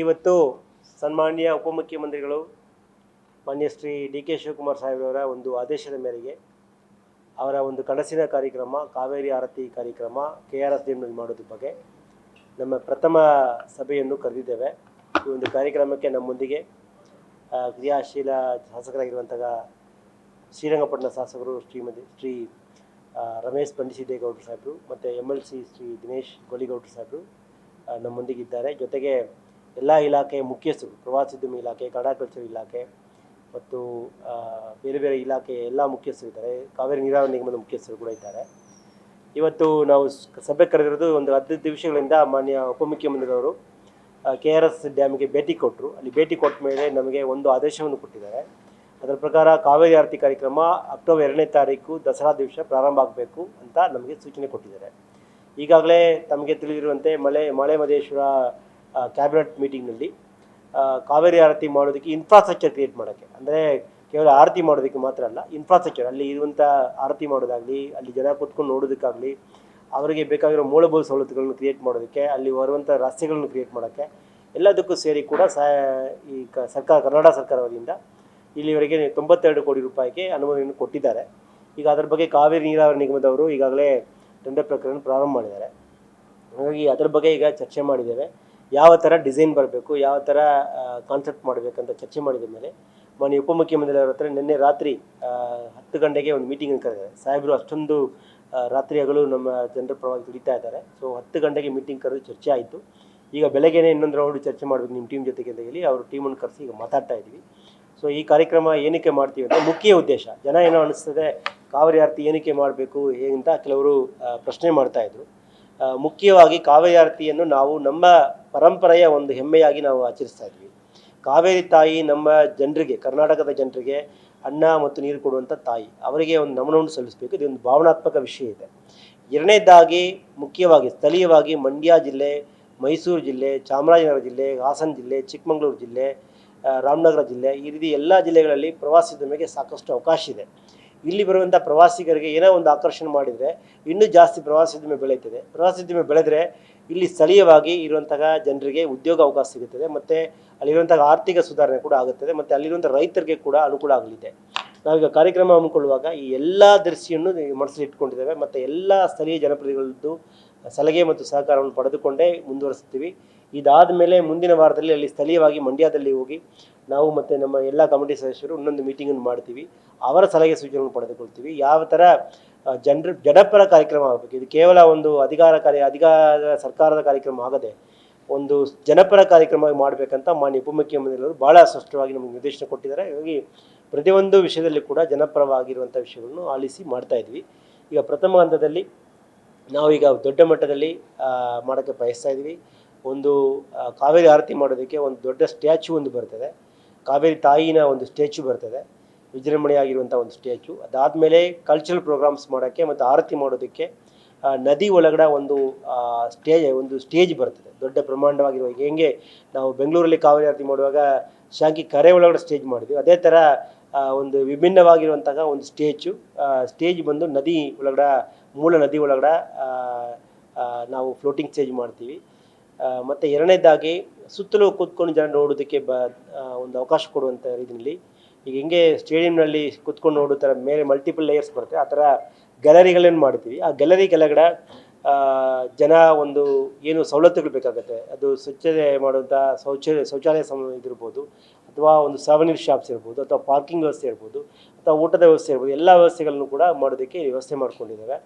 ಇವತ್ತು ಸನ್ಮಾನ್ಯ ಉಪಮುಖ್ಯಮಂತ್ರಿಗಳು ಮಾನ್ಯ ಶ್ರೀ ಡಿ ಕೆ ಶಿವಕುಮಾರ್ ಸಾಹೇಬ್ರವರ ಒಂದು ಆದೇಶದ ಮೇರೆಗೆ ಅವರ ಒಂದು ಕನಸಿನ ಕಾರ್ಯಕ್ರಮ, ಕಾವೇರಿ ಆರತಿ ಕಾರ್ಯಕ್ರಮ, ಕೆ ಆರ್ ಎಸ್ ಡಿಎಂನಲ್ಲಿ ಮಾಡೋದ್ರ ಬಗ್ಗೆ ನಮ್ಮ ಪ್ರಥಮ ಸಭೆಯನ್ನು ಕರೆದಿದ್ದೇವೆ. ಈ ಒಂದು ಕಾರ್ಯಕ್ರಮಕ್ಕೆ ನಮ್ಮೊಂದಿಗೆ ಕ್ರಿಯಾಶೀಲ ಶಾಸಕರಾಗಿರುವಂತಹ ಶ್ರೀರಂಗಪಟ್ಟಣ ಶಾಸಕರು ಶ್ರೀಮತಿ, ಶ್ರೀ ರಮೇಶ್ ಪಂಡಿಸಿದ್ದೇಗೌಡರು ಸಾಹೇಬರು, ಮತ್ತು M L C Shri Dinesh ಗೋಲಿಗೌಡರು ಸಾಹೇಬರು ನಮ್ಮೊಂದಿಗಿದ್ದಾರೆ. ಜೊತೆಗೆ ಎಲ್ಲ ಇಲಾಖೆ ಮುಖ್ಯಸ್ಥರು ಪ್ರವಾಸೋದ್ಯಮ ಇಲಾಖೆ ಕನ್ನಡ ಕಲ್ಚರ್ ಇಲಾಖೆ ಮತ್ತು ಬೇರೆ ಬೇರೆ ಇಲಾಖೆ ಎಲ್ಲ ಮುಖ್ಯಸ್ಥರು ಇದ್ದಾರೆ. ಕಾವೇರಿ ನೀರಾವರಿ ನಿಗಮದ ಮುಖ್ಯಸ್ಥರು ಕೂಡ ಇದ್ದಾರೆ. ಇವತ್ತು ನಾವು ಸಭೆ ಕರೆದಿರೋದು ಒಂದು ಹದಿನೈದು ದಿವಸಗಳಿಂದ ಮಾನ್ಯ ಉಪಮುಖ್ಯಮಂತ್ರಿಯವರು ಕೆ ಆರ್ ಎಸ್ ಡ್ಯಾಮ್ಗೆ ಭೇಟಿ ಕೊಟ್ಟರು ಅಲ್ಲಿ ಭೇಟಿ ಕೊಟ್ಟ ಮೇಲೆ ನಮಗೆ ಒಂದು ಆದೇಶವನ್ನು ಕೊಟ್ಟಿದ್ದಾರೆ. ಅದರ ಪ್ರಕಾರ ಕಾವೇರಿ ಆರತಿ ಕಾರ್ಯಕ್ರಮ ಅಕ್ಟೋಬರ್ ಎರಡನೇ ತಾರೀಕು ದಸರಾ ದಿವಸ ಪ್ರಾರಂಭ ಆಗಬೇಕು ಅಂತ ನಮಗೆ ಸೂಚನೆ ಕೊಟ್ಟಿದ್ದಾರೆ. ಈಗಾಗಲೇ ತಮಗೆ ತಿಳಿದಿರುವಂತೆ ಮಲೆ ಮಲೆ ಮಹದೇಶ್ವರ ಕ್ಯಾಬಿನೆಟ್ ಮೀಟಿಂಗ್ನಲ್ಲಿ ಕಾವೇರಿ ಆರತಿ ಮಾಡೋದಕ್ಕೆ ಇನ್ಫ್ರಾಸ್ಟ್ರಕ್ಚರ್ ಕ್ರಿಯೇಟ್ ಮಾಡೋಕ್ಕೆ. ಅಂದರೆ ಕೇವಲ ಆರತಿ ಮಾಡೋದಕ್ಕೆ ಮಾತ್ರ ಅಲ್ಲ ಇನ್ಫ್ರಾಸ್ಟ್ರಕ್ಚರ್ ಅಲ್ಲಿ ಇರುವಂಥ ಆರತಿ ಮಾಡೋದಾಗಲಿ, ಅಲ್ಲಿ ಜನ ಕೂತ್ಕೊಂಡು ನೋಡೋದಕ್ಕಾಗಲಿ, ಅವರಿಗೆ ಬೇಕಾಗಿರೋ ಮೂಲಭೂತ ಸವಲತ್ತುಗಳನ್ನು ಕ್ರಿಯೇಟ್ ಮಾಡೋದಕ್ಕೆ, ಅಲ್ಲಿ ಬರುವಂಥ ರಸ್ತೆಗಳನ್ನು ಕ್ರಿಯೇಟ್ ಮಾಡೋಕ್ಕೆ, ಎಲ್ಲದಕ್ಕೂ ಸೇರಿ ಕೂಡ ಸ, ಈ ಕ, ಸರ್ಕಾರ, ಕರ್ನಾಟಕ ಸರ್ಕಾರದಿಂದ ಇಲ್ಲಿವರೆಗೆ ತೊಂಬತ್ತೆರಡು ಕೋಟಿ ರೂಪಾಯಿಗೆ ಅನುಮೋದನೆಯನ್ನು ಕೊಟ್ಟಿದ್ದಾರೆ. ಈಗ ಅದರ ಬಗ್ಗೆ ಕಾವೇರಿ ನೀರಾವರಿ ನಿಗಮದವರು ಈಗಾಗಲೇ ಟೆಂಡರ್ ಪ್ರಕ್ರಿಯೆಯನ್ನು ಪ್ರಾರಂಭ ಮಾಡಿದ್ದಾರೆ. ಹಾಗಾಗಿ ಅದರ ಬಗ್ಗೆ ಈಗ ಚರ್ಚೆ ಮಾಡಿದ್ದೇವೆ. ಯಾವ ಥರ ಡಿಸೈನ್ ಬರಬೇಕು ಯಾವ ಥರ ಕಾನ್ಸೆಪ್ಟ್ ಮಾಡಬೇಕಂತ ಚರ್ಚೆ ಮಾಡಿದ ಮೇಲೆ ಮಾನ್ಯ ಉಪಮುಖ್ಯಮಂತ್ರಿಯವರ ಹತ್ರ ನಿನ್ನೆ ರಾತ್ರಿ ಹತ್ತು ಗಂಟೆಗೆ ಒಂದು ಮೀಟಿಂಗ್ ಕರೆದಿದ್ದಾರೆ. ಸಾಹೇಬರು ಅಷ್ಟೊಂದು ರಾತ್ರಿ ಹಗಲು ನಮ್ಮ ಜನರ ಪರವಾಗಿ ದುಡಿತಾ ಇದ್ದಾರೆ. ಸೊ ಹತ್ತು ಗಂಟೆಗೆ ಮೀಟಿಂಗ್ ಕರೆದು ಚರ್ಚೆ ಆಯಿತು. ಈಗ ಬೆಳಗ್ಗೆನೇ ಇನ್ನೊಂದು ರೌಂಡ್ ಚರ್ಚೆ ಮಾಡಬೇಕು ನಿಮ್ಮ ಟೀಮ್ ಜೊತೆಗೆ ಅಂತ ಹೇಳಿ ಅವರು ಟೀಮನ್ನು ಕರೆಸಿ ಈಗ ಮಾತಾಡ್ತಾ ಇದ್ವಿ. ಸೊ ಈ ಕಾರ್ಯಕ್ರಮ ಏನಕ್ಕೆ ಮಾಡ್ತೀವಿ ಅಂತ ಮುಖ್ಯ ಉದ್ದೇಶ. ಜನ ಏನೋ ಅನಿಸ್ತದೆ ಕಾವೇರಿ ಆರತಿ ಏನಕ್ಕೆ ಮಾಡಬೇಕು ಹೇಗಂತ ಕೆಲವರು ಪ್ರಶ್ನೆ ಮಾಡ್ತಾ ಇದ್ರು. ಆ, ಮುಖ್ಯವಾಗಿ ಕಾವೇರಿ ಆರತಿಯನ್ನು ನಾವು ನಮ್ಮ ಪರಂಪರೆಯ ಒಂದು ಹೆಮ್ಮೆಯಾಗಿ ನಾವು ಆಚರಿಸ್ತಾ ಇದ್ವಿ. ಕಾವೇರಿ ತಾಯಿ ನಮ್ಮ ಜನರಿಗೆ, ಕರ್ನಾಟಕದ ಜನರಿಗೆ ಅನ್ನ ಮತ್ತು ನೀರು ಕೊಡುವಂಥ ತಾಯಿ, ಅವರಿಗೆ ಒಂದು ನಮನವನ್ನು ಸಲ್ಲಿಸಬೇಕು. ಇದೊಂದು ಭಾವನಾತ್ಮಕ ವಿಷಯ ಇದೆ. ಎರಡನೇದಾಗಿ ಮುಖ್ಯವಾಗಿ, ಸ್ಥಳೀಯವಾಗಿ ಮಂಡ್ಯ ಜಿಲ್ಲೆ, ಮೈಸೂರು ಜಿಲ್ಲೆ, ಚಾಮರಾಜನಗರ ಜಿಲ್ಲೆ, ಹಾಸನ ಜಿಲ್ಲೆ, ಚಿಕ್ಕಮಗಳೂರು ಜಿಲ್ಲೆ ರಾಮನಗರ ಜಿಲ್ಲೆ ಈ ರೀತಿ ಎಲ್ಲ ಜಿಲ್ಲೆಗಳಲ್ಲಿ ಪ್ರವಾಸೋದ್ಯಮಕ್ಕೆ ಸಾಕಷ್ಟು ಅವಕಾಶ ಇದೆ. ಇಲ್ಲಿ ಬರುವಂಥ ಪ್ರವಾಸಿಗರಿಗೆ ಏನೋ ಒಂದು ಆಕರ್ಷಣೆ ಮಾಡಿದರೆ ಇನ್ನೂ ಜಾಸ್ತಿ ಪ್ರವಾಸೋದ್ಯಮ ಬೆಳೆಯುತ್ತದೆ ಪ್ರವಾಸೋದ್ಯಮ ಬೆಳೆದರೆ ಇಲ್ಲಿ ಸ್ಥಳೀಯವಾಗಿ ಇರುವಂತಹ ಜನರಿಗೆ ಉದ್ಯೋಗ ಅವಕಾಶ ಸಿಗುತ್ತದೆ. ಮತ್ತು ಅಲ್ಲಿರುವಂತಹ ಆರ್ಥಿಕ ಸುಧಾರಣೆ ಕೂಡ ಆಗುತ್ತದೆ. ಮತ್ತು ಅಲ್ಲಿರುವಂಥ ರೈತರಿಗೆ ಕೂಡ ಅನುಕೂಲ ಆಗಲಿದೆ. ನಾವೀಗ ಕಾರ್ಯಕ್ರಮ ಹಮ್ಮಿಕೊಳ್ಳುವಾಗ ಈ ಎಲ್ಲ ದೃಷ್ಟಿಯನ್ನು ಮನಸ್ಸಲ್ಲಿ ಇಟ್ಕೊಂಡಿದ್ದೇವೆ. ಮತ್ತು ಎಲ್ಲ ಸ್ಥಳೀಯ ಜನಪ್ರತಿನಿಧಿಗಳದ್ದು ಸಲಹೆ ಮತ್ತು ಸಹಕಾರವನ್ನು ಪಡೆದುಕೊಂಡೇ ಮುಂದುವರಿಸ್ತೀವಿ ಇದಾದ ಮೇಲೆ ಮುಂದಿನ ವಾರದಲ್ಲಿ ಅಲ್ಲಿ ಸ್ಥಳೀಯವಾಗಿ ಮಂಡ್ಯದಲ್ಲಿ ಹೋಗಿ ನಾವು ಮತ್ತು ನಮ್ಮ ಎಲ್ಲ ಕಮಿಟಿ ಸದಸ್ಯರು ಇನ್ನೊಂದು ಮೀಟಿಂಗನ್ನು ಮಾಡ್ತೀವಿ. ಅವರ ಸಲಹೆ ಸೂಚನೆಗಳನ್ನು ಪಡೆದುಕೊಳ್ತೀವಿ. ಯಾವ ಥರ ಜನರ ಜನಪರ ಕಾರ್ಯಕ್ರಮ ಆಗಬೇಕು. ಇದು ಕೇವಲ ಒಂದು ಅಧಿಕಾರ ಕಾರ್ಯ, ಅಧಿಕಾರ ಸರ್ಕಾರದ ಕಾರ್ಯಕ್ರಮ ಆಗದೆ ಒಂದು ಜನಪರ ಕಾರ್ಯಕ್ರಮ ಮಾಡಬೇಕಂತ ಮಾನ್ಯ ಉಪಮುಖ್ಯಮಂತ್ರಿಗಳು ಭಾಳ ಸ್ಪಷ್ಟವಾಗಿ ನಮಗೆ ನಿರ್ದೇಶನ ಕೊಟ್ಟಿದ್ದಾರೆ. ಹಾಗಾಗಿ ಪ್ರತಿಯೊಂದು ವಿಷಯದಲ್ಲಿ ಕೂಡ ಜನಪರವಾಗಿರುವಂಥ ವಿಷಯಗಳನ್ನು ಆಲಿಸಿ ಮಾಡ್ತಾ ಇದ್ವಿ. ಈಗ ಪ್ರಥಮ ಹಂತದಲ್ಲಿ ನಾವೀಗ ದೊಡ್ಡ ಮಟ್ಟದಲ್ಲಿ ಮಾಡೋಕ್ಕೆ ಬಯಸ್ತಾ ಇದ್ವಿ. ಒಂದು ಕಾವೇರಿ ಆರತಿ ಮಾಡೋದಕ್ಕೆ ಒಂದು ದೊಡ್ಡ ಸ್ಟ್ಯಾಚು ಒಂದು ಬರ್ತದೆ. ಕಾವೇರಿ ತಾಯಿನ ಒಂದು ಸ್ಟ್ಯಾಚು ಬರ್ತದೆ. ವಿಜೃಂಭಣೆಯಾಗಿರುವಂಥ ಒಂದು ಸ್ಟ್ಯಾಚು ಅದಾದಮೇಲೆ ಕಲ್ಚರಲ್ ಪ್ರೋಗ್ರಾಮ್ಸ್ ಮಾಡೋಕ್ಕೆ ಮತ್ತು ಆರತಿ ಮಾಡೋದಕ್ಕೆ ನದಿ ಒಳಗಡೆ ಒಂದು ಸ್ಟೇಜ್ ಒಂದು ಸ್ಟೇಜ್ ಬರ್ತದೆ. ದೊಡ್ಡ ಬ್ರಹ್ಮಾಂಡವಾಗಿರುವ ಹೆಂಗೆ ನಾವು ಬೆಂಗಳೂರಲ್ಲಿ ಕಾವೇರಿ ಆರತಿ ಮಾಡುವಾಗ ಶಾಂಕಿ ಕರೆ ಒಳಗಡೆ ಸ್ಟೇಜ್ ಮಾಡಿದ್ವಿ. ಅದೇ ಥರ ಒಂದು ವಿಭಿನ್ನವಾಗಿರುವಂತಹ ಒಂದು ಸ್ಟೇಜು ಸ್ಟೇಜ್ ಬಂದು ನದಿ ಒಳಗಡೆ, ಮೂಲ ನದಿ ಒಳಗಡೆ ನಾವು ಫ್ಲೋಟಿಂಗ್ ಸ್ಟೇಜ್ ಮಾಡ್ತೀವಿ. ಮತ್ತು ಎರಡನೇದಾಗಿ ಸುತ್ತಲೂ ಕೂತ್ಕೊಂಡು ಜನ ನೋಡೋದಕ್ಕೆ ಬ ಒಂದು ಅವಕಾಶ ಕೊಡುವಂಥ ರೀತಿಯಲ್ಲಿ. ಈಗ ಹೆಂಗೆ ಸ್ಟೇಡಿಯಂನಲ್ಲಿ ಕೂತ್ಕೊಂಡು ನೋಡೋ ಥರ ಮೇಲೆ ಮಲ್ಟಿಪಲ್ ಲೇಯರ್ಸ್ ಬರುತ್ತೆ. ಆ ಥರ ಗ್ಯಾಲರಿಗಳೇನು ಮಾಡ್ತೀವಿ? ಆ ಗ್ಯಾಲರಿ ಕೆಳಗಡೆ ಜನ ಒಂದು ಏನು ಸವಲತ್ತುಗಳು ಬೇಕಾಗುತ್ತೆ. ಅದು ಸ್ವಚ್ಛತೆ ಮಾಡುವಂಥ ಶೌಚಾಲಯ ಶೌಚಾಲಯ ಸಮ, ಇದಿರ್ಬೋದು. ಅಥವಾ ಒಂದು ಸಾವನೀರ್ ಶಾಪ್ಸ್ ಇರ್ಬೋದು, ಅಥವಾ ಪಾರ್ಕಿಂಗ್ ವ್ಯವಸ್ಥೆ ಇರ್ಬೋದು, ಅಥವಾ ಊಟದ ವ್ಯವಸ್ಥೆ ಇರ್ಬೋದು. ಎಲ್ಲ ವ್ಯವಸ್ಥೆಗಳನ್ನು ಕೂಡ ಮಾಡೋದಕ್ಕೆ ವ್ಯವಸ್ಥೆ ಮಾಡ್ಕೊಂಡಿದ್ದೇವೆ.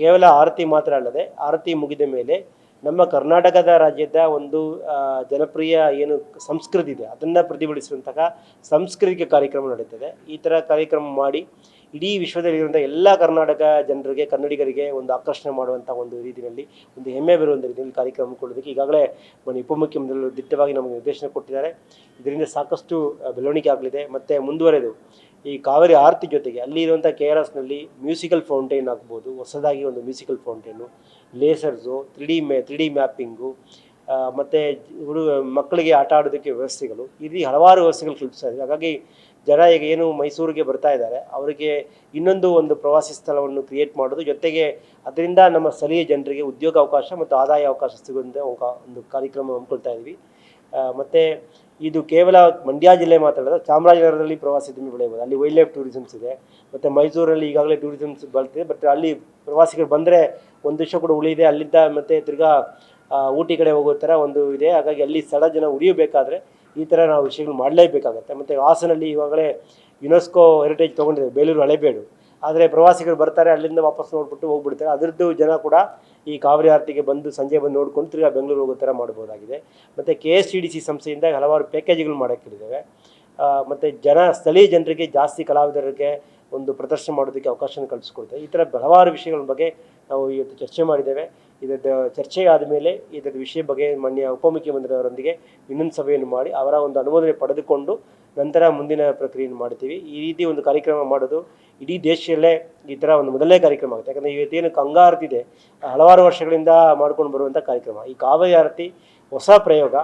ಕೇವಲ ಆರತಿ ಮಾತ್ರ ಅಲ್ಲದೆ, ಆರತಿ ಮುಗಿದ ಮೇಲೆ ನಮ್ಮ ಕರ್ನಾಟಕದ ರಾಜ್ಯದ ಒಂದು ಜನಪ್ರಿಯ ಏನು ಸಂಸ್ಕೃತಿ ಇದೆ, ಅದನ್ನು ಪ್ರತಿಭಟಿಸುವಂತಹ ಸಾಂಸ್ಕೃತಿಕ ಕಾರ್ಯಕ್ರಮ ನಡೀತದೆ. ಈ ಥರ ಕಾರ್ಯಕ್ರಮ ಮಾಡಿ ಇಡೀ ವಿಶ್ವದಲ್ಲಿರುವಂಥ ಎಲ್ಲ ಕರ್ನಾಟಕ ಜನರಿಗೆ, ಕನ್ನಡಿಗರಿಗೆ ಒಂದು ಆಕರ್ಷಣೆ ಮಾಡುವಂಥ ಒಂದು ರೀತಿಯಲ್ಲಿ, ಒಂದು ಹೆಮ್ಮೆ ಬರುವಂಥ ರೀತಿಯಲ್ಲಿ ಕಾರ್ಯಕ್ರಮ ಕೊಡೋದಕ್ಕೆ ಈಗಾಗಲೇ ಮನೆ ಉಪಮುಖ್ಯಮಂತ್ರಿಗಳು ದಿಟ್ಟವಾಗಿ ನಮಗೆ ನಿರ್ದೇಶನ ಕೊಟ್ಟಿದ್ದಾರೆ. ಇದರಿಂದ ಸಾಕಷ್ಟು ಬೆಳವಣಿಗೆ ಆಗಲಿದೆ. ಮತ್ತು ಮುಂದುವರೆದು ಈ ಕಾವೇರಿ ಆರತಿ ಜೊತೆಗೆ ಅಲ್ಲಿ ಇರುವಂಥ ಕೆ ಆರ್ ಎಸ್ನಲ್ಲಿ ಮ್ಯೂಸಿಕಲ್ ಫೌಂಟೇನ್ ಆಗ್ಬೋದು, ಹೊಸದಾಗಿ ಒಂದು musical fountain lasers three D May three D mapping ಮತ್ತು ಹುಡುಗ ಮಕ್ಕಳಿಗೆ ಆಟ ಆಡೋದಕ್ಕೆ ವ್ಯವಸ್ಥೆಗಳು. ಇಲ್ಲಿ ಹಲವಾರು ವ್ಯವಸ್ಥೆಗಳು ಕಲ್ಪಿಸ್ತಾ ಹಾಗಾಗಿ ಜನ ಈಗ ಏನು ಮೈಸೂರಿಗೆ ಬರ್ತಾ ಇದ್ದಾರೆ, ಅವರಿಗೆ ಇನ್ನೊಂದು ಒಂದು ಪ್ರವಾಸಿ ಸ್ಥಳವನ್ನು ಕ್ರಿಯೇಟ್ ಮಾಡೋದು, ಜೊತೆಗೆ ಅದರಿಂದ ನಮ್ಮ ಸ್ಥಳೀಯ ಜನರಿಗೆ ಉದ್ಯೋಗ ಅವಕಾಶ ಮತ್ತು ಆದಾಯ ಅವಕಾಶ ಸಿಗುವಂತೆ ಒಂದು ಕಾರ್ಯಕ್ರಮ ಹಮ್ಮಿಕೊಳ್ತಾ ಇದ್ವಿ. ಮತ್ತು ಇದು ಕೇವಲ ಮಂಡ್ಯ ಜಿಲ್ಲೆ ಮಾತ್ರ ಅಲ್ಲ, ಚಾಮರಾಜನಗರದಲ್ಲಿ ಪ್ರವಾಸೋದ್ಯಮ ಬೆಳೆಯಬಹುದು. ಅಲ್ಲಿ ವೈಲ್ಡ್ ಲೈಫ್ ಟೂರಿಸಮ್ಸ್ ಇದೆ, ಮತ್ತು ಮೈಸೂರಲ್ಲಿ ಈಗಾಗಲೇ ಟೂರಿಸಮ್ಸ್ ಬರ್ತಿದೆ ಬಟ್ ಅಲ್ಲಿ ಪ್ರವಾಸಿಗರು ಬಂದರೆ ಒಂದು ದಿವಸ ಕೂಡ ಉಳಿದೆ. ಅಲ್ಲಿಂದ ಮತ್ತು ತಿರ್ಗಾ ಊಟಿ ಕಡೆ ಹೋಗೋ ಥರ ಒಂದು ಇದೆ. ಹಾಗಾಗಿ ಅಲ್ಲಿ ಸ್ಥಳ ಜನ ಉಳಿಯಬೇಕಾದ್ರೆ ಈ ಥರ ನಾವು ವಿಷಯಗಳು ಮಾಡಲೇಬೇಕಾಗತ್ತೆ. ಮತ್ತು ಹಾಸನಲ್ಲಿ ಇವಾಗಲೇ ಯುನೆಸ್ಕೋ ಹೆರಿಟೇಜ್ ತೊಗೊಂಡಿದೆ, ಬೇಲೂರು ಹಳೆಬೇಡು. ಆದರೆ ಪ್ರವಾಸಿಗರು ಬರ್ತಾರೆ, ಅಲ್ಲಿಂದ ವಾಪಸ್ ನೋಡ್ಬಿಟ್ಟು ಹೋಗ್ಬಿಡ್ತಾರೆ. ಅದರದ್ದು ಜನ ಕೂಡ ಈ ಕಾವೇರಿ ಆರತಿಗೆ ಬಂದು ಸಂಜೆ ಬಂದು ನೋಡ್ಕೊಂಡು ತಿರ್ಗಾ ಬೆಂಗಳೂರು ಹೋಗೋ ಥರ ಮಾಡ್ಬೋದಾಗಿದೆ. ಮತ್ತು K S T D C ಸಂಸ್ಥೆಯಿಂದ ಹಲವಾರು ಪ್ಯಾಕೇಜ್ಗಳು ಮಾಡೋಕ್ಕಿದ್ದಾವೆ ಮತ್ತು ಜನ, ಸ್ಥಳೀಯ ಜನರಿಗೆ ಜಾಸ್ತಿ ಕಲಾವಿದರಿಗೆ ಒಂದು ಪ್ರದರ್ಶನ ಮಾಡೋದಕ್ಕೆ ಅವಕಾಶ ಕಲ್ಪಿಸ್ಕೊಡ್ತೇವೆ ಈ ಥರ ಹಲವಾರು ವಿಷಯಗಳ ಬಗ್ಗೆ ನಾವು ಇವತ್ತು ಚರ್ಚೆ ಮಾಡಿದ್ದೇವೆ. ಇದರ ಚರ್ಚೆ ಆದಮೇಲೆ ಇದರ ವಿಷಯ ಬಗ್ಗೆ ಮಾನ್ಯ ಉಪಮುಖ್ಯಮಂತ್ರಿಯವರೊಂದಿಗೆ ಇನ್ನೊಂದು ಸಭೆಯನ್ನು ಮಾಡಿ ಅವರ ಒಂದು ಅನುಮೋದನೆ ಪಡೆದುಕೊಂಡು ನಂತರ ಮುಂದಿನ ಪ್ರಕ್ರಿಯೆಯನ್ನು ಮಾಡ್ತೀವಿ ಈ ರೀತಿ ಒಂದು ಕಾರ್ಯಕ್ರಮ ಮಾಡೋದು ಇಡೀ ದೇಶದಲ್ಲೇ ಈ ಥರ ಒಂದು ಮೊದಲನೇ ಕಾರ್ಯಕ್ರಮ ಆಗುತ್ತೆ. ಯಾಕಂದರೆ ಇವತ್ತೇನು ಗಂಗಾ ಆರತಿ ಇದೆ ಹಲವಾರು ವರ್ಷಗಳಿಂದ ಮಾಡ್ಕೊಂಡು ಬರುವಂಥ ಕಾರ್ಯಕ್ರಮ. ಈ ಕಾವೇರಿ ಆರತಿ ಹೊಸ ಪ್ರಯೋಗ.